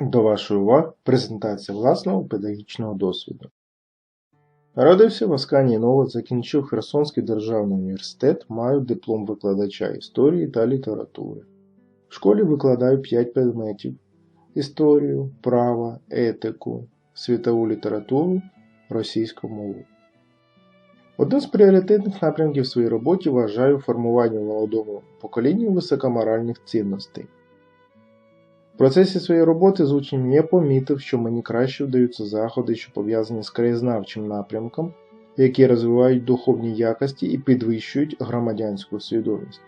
До вашої уваги презентація власного педагогічного досвіду. Народився в Асканії Ново, закінчив Херсонський державний університет, маю диплом викладача історії та літератури. В школі викладаю 5 предметів: історію, право, етику, світову літературу, російську мову. Одним з пріоритетних напрямків своїй роботі вважаю формування молодому поколінні високоморальних цінностей. В процесі своєї роботи з учнем я помітив, що мені краще вдаються заходи, що пов'язані з краєзнавчим напрямком, які розвивають духовні якості і підвищують громадянську свідомість.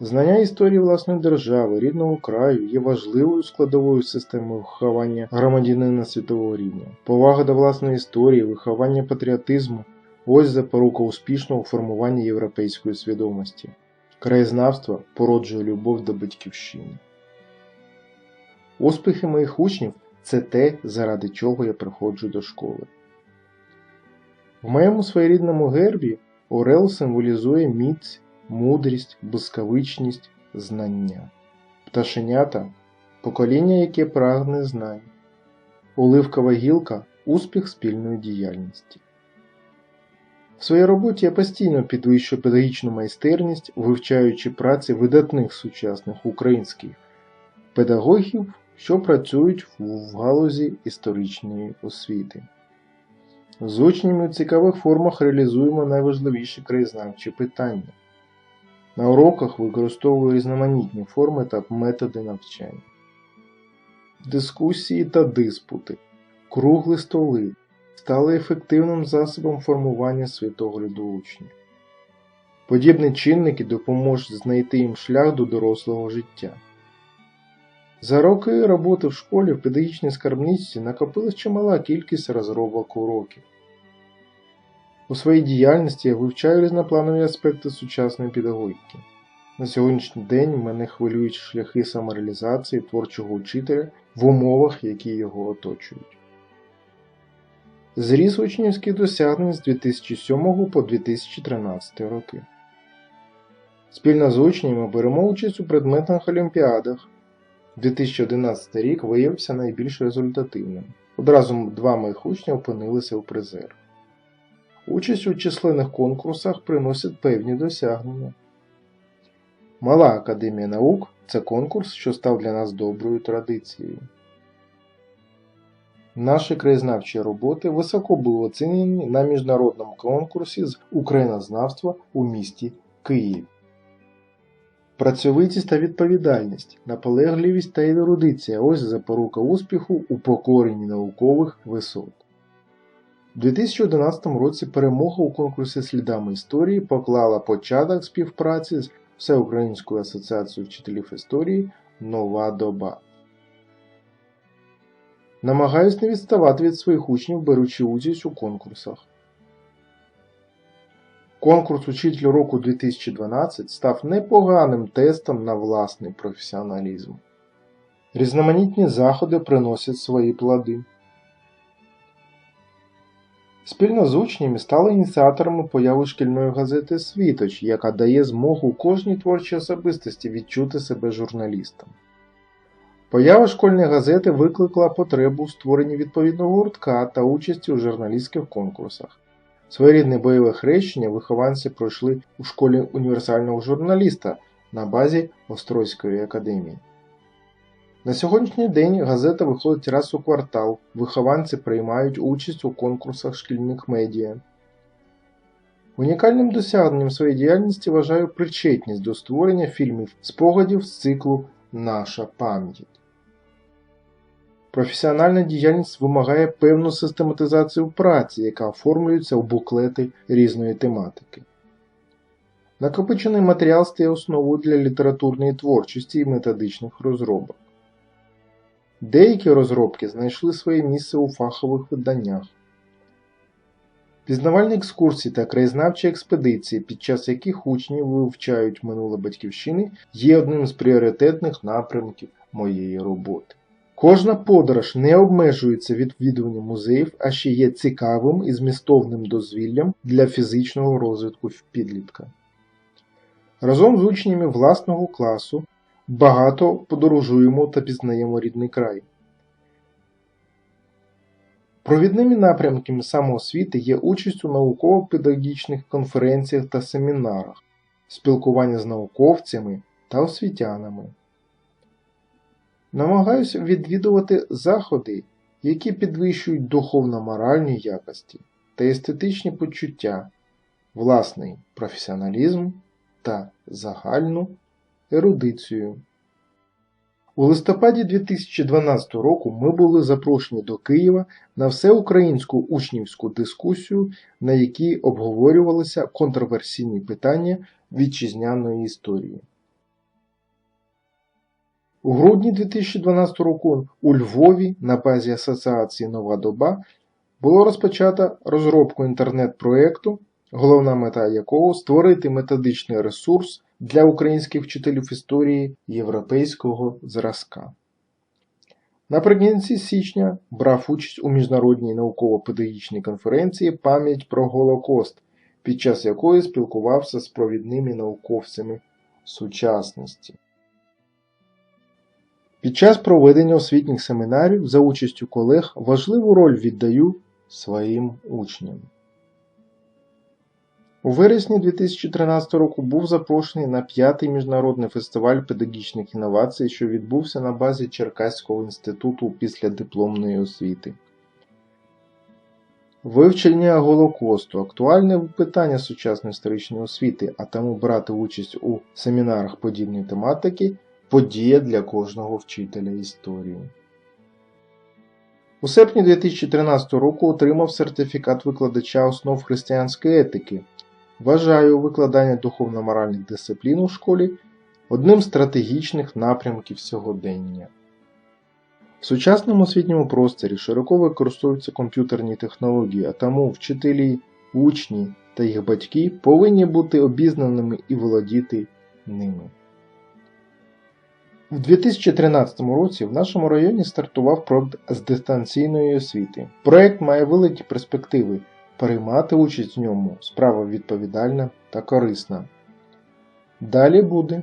Знання історії власної держави, рідного краю є важливою складовою системою виховання громадянина світового рівня. Повага до власної історії, виховання патріотизму ось запорука успішного формування європейської свідомості. Краєзнавство породжує любов до батьківщини. Успіхи моїх учнів це те, заради чого я приходжу до школи. В моєму своєрідному гербі Орел символізує міць, мудрість, блискавичність, знання, пташенята покоління, яке прагне знань, оливкова гілка успіх спільної діяльності. В своїй роботі я постійно підвищую педагогічну майстерність, вивчаючи праці видатних сучасних українських педагогів, що працюють в галузі історичної освіти. З учнями в цікавих формах реалізуємо найважливіші краєзнавчі питання. На уроках використовую різноманітні форми та методи навчання, дискусії та диспути, круглі столи стали ефективним засобом формування світогляду учнів. Подібні чинники допоможуть знайти їм шлях до дорослого життя. За роки роботи в школі в педагогічній скарбниці накопилась чимала кількість розробок уроків. У своїй діяльності я вивчаю різнопланові аспекти сучасної педагогіки. На сьогоднішній день мене хвилюють шляхи самореалізації творчого учителя в умовах, які його оточують. Зріс учнівських досягнень з 2007 по 2013 роки. Спільно з учнями беремо участь у предметних олімпіадах. 2011 рік виявився найбільш результативним. Одразу два моїх учня опинилися у призер. Участь у численних конкурсах приносить певні досягнення. Мала Академія наук це конкурс, що став для нас доброю традицією. Наші краєзнавчі роботи високо були оцінені на міжнародному конкурсі з українознавства у місті Київ. Працьовитість та відповідальність, наполегливість та ерудиція – ось запорука успіху у покоренні наукових висот. У 2011 році перемога у конкурсі Слідами історії поклала початок співпраці з Всеукраїнською асоціацією вчителів історії Нова доба. Намагаюсь не відставати від своїх учнів, беручи участь у конкурсах. Конкурс Учитель року 2012 став непоганим тестом на власний професіоналізм. Різноманітні заходи приносять свої плоди. Спільно з учнями стали ініціаторами появи шкільної газети Світоч, яка дає змогу кожній творчій особистості відчути себе журналістом. Поява школьної газети викликала потребу у створенні відповідного гуртка та участі у журналістських конкурсах. Своєрідне бойове хрещення вихованці пройшли у школі універсального журналіста на базі Острозької академії. На сьогоднішній день газета виходить раз у квартал, вихованці приймають участь у конкурсах шкільних медіа. Унікальним досягненням своєї діяльності вважаю причетність до створення фільмів спогадів з циклу Наша пам'ять. Професіональна діяльність вимагає певну систематизацію праці, яка оформлюється у буклети різної тематики. Накопичений матеріал стає основою для літературної творчості і методичних розробок. Деякі розробки знайшли своє місце у фахових виданнях. Пізнавальні екскурсії та краєзнавчі експедиції, під час яких учні вивчають минуле батьківщини, є одним з пріоритетних напрямків моєї роботи. Кожна подорож не обмежується відвідуванням музеїв, а ще є цікавим і змістовним дозвіллям для фізичного розвитку підлітка. Разом з учнями власного класу багато подорожуємо та пізнаємо рідний край. Провідними напрямками самоосвіти є участь у науково-педагогічних конференціях та семінарах, спілкування з науковцями та освітянами. Намагаюся відвідувати заходи, які підвищують духовно-моральні якості та естетичні почуття, власний професіоналізм та загальну ерудицію. У листопаді 2012 року ми були запрошені до Києва на всеукраїнську учнівську дискусію, на якій обговорювалися контроверсійні питання вітчизняної історії. У грудні 2012 року у Львові на базі Асоціації Нова доба було розпочато розробку інтернет-проєкту, головна мета якого створити методичний ресурс для українських вчителів історії європейського зразка. Наприкінці січня брав участь у міжнародній науково-педагогічній конференції Пам'ять про Голокост, під час якої спілкувався з провідними науковцями сучасності. Під час проведення освітніх семінарів за участю колег важливу роль віддаю своїм учням. У вересні 2013 року був запрошений на п'ятий міжнародний фестиваль педагогічних інновацій, що відбувся на базі Черкаського інституту післядипломної освіти. Вивчення Голокосту актуальне питання сучасної історичної освіти, а тому брати участь у семінарах подібної тематики подія для кожного вчителя історії. У серпні 2013 року отримав сертифікат викладача основ християнської етики. Вважаю викладання духовно-моральних дисциплін у школі одним з стратегічних напрямків сьогодення. В сучасному освітньому просторі широко використовуються комп'ютерні технології, а тому вчителі, учні та їх батьки повинні бути обізнаними і володіти ними. У 2013 році в нашому районі стартував проект з дистанційної освіти. Проект має великі перспективи. Приймати участь в ньому справа відповідальна та корисна. Далі буде.